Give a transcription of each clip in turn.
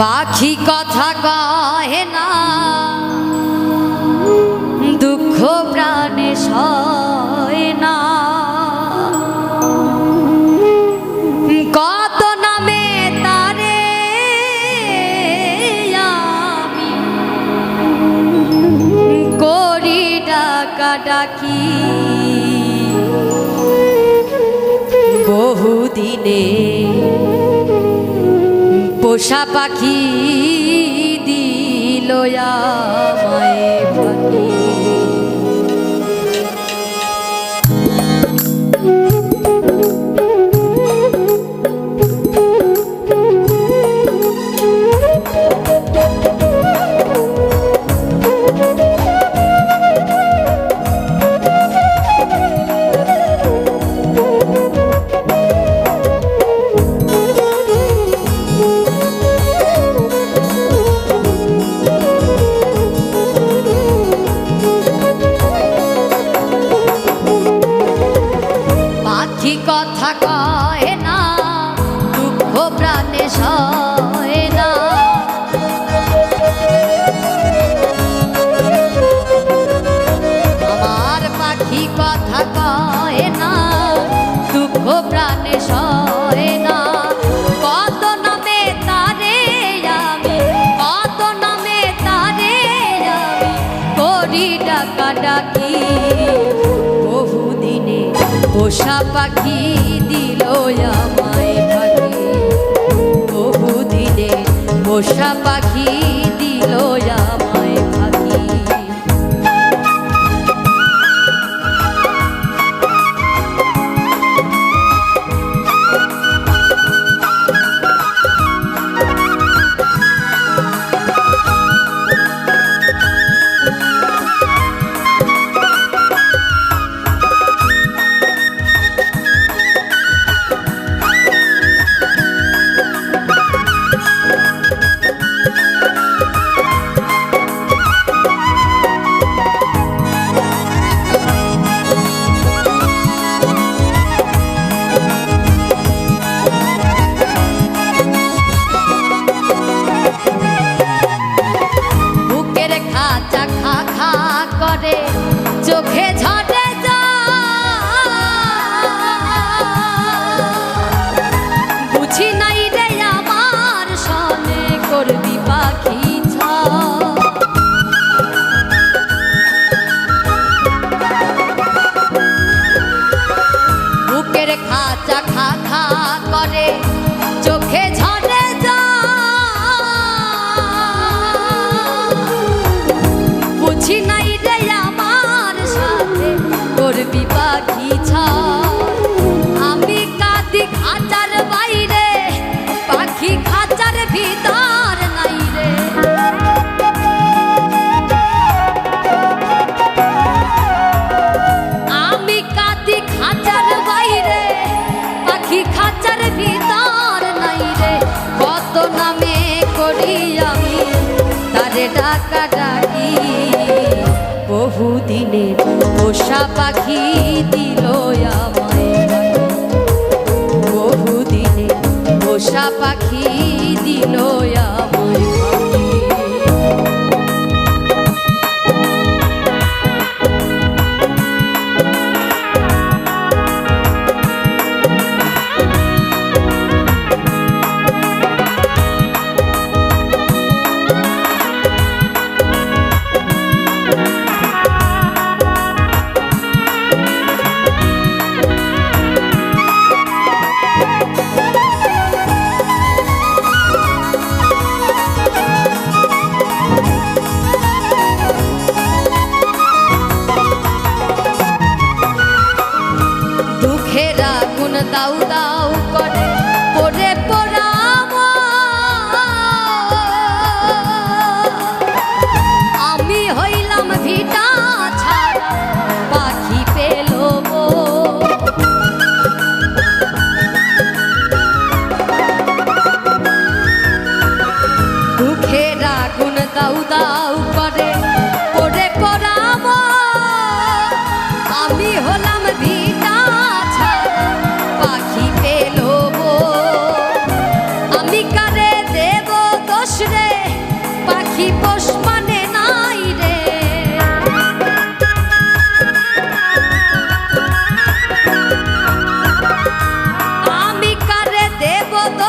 পাখি কথা কহে না। দুঃখ প্রাণে সয় না। কত নামে তারে আমি করি ডাকা ডাকি। বহুদিনে পোষা পাখি দিল আমায় পাখি পাখি কথা কয় না, দুঃখ প্রাণে সয় না। আমার পাখি কথা কয় না, দুঃখ প্রাণে সয় না। কত নামে তারে কত নামে তারে আমি, করি ডাকা। পোষা পাখি দিল আমায় পাখি বহুদিনে পোষা পাখি করবি পাখি আমি কাঁদি খাঁচার বাইরে, পাখি খাঁচার ভিতর নাই রে। আমি কাঁদি খাঁচার বাইরে, পাখি খাঁচার ভিতর নাই রে। কত নামে করি আমি, তারে ডাকা ডাকি পোষা পাখি দিল আমায় বহুদিনে পোষা পাখি দিল আমায় দাউ দাউ করে পড়াম আমি হইলাম ভিটা ছাড়া, পাখি পেল দুঃখের আগুন দাউ দাউ করে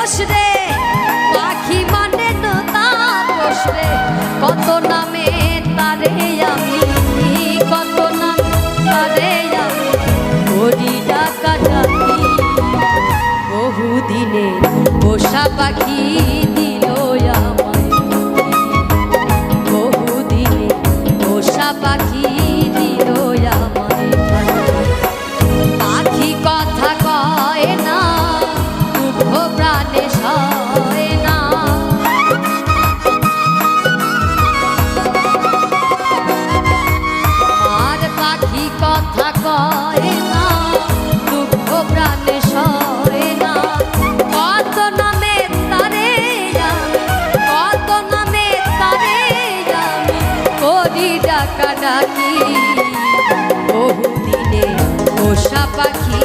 তাপস পাখি মানে তো তাপস রে কত নামে তারে আমি কত নাম তারে আমি হরি ডাকা ডাকি বহুদিনে পোষা পাখি ডাকা ডাকি বহুদিনে পোষা পাখি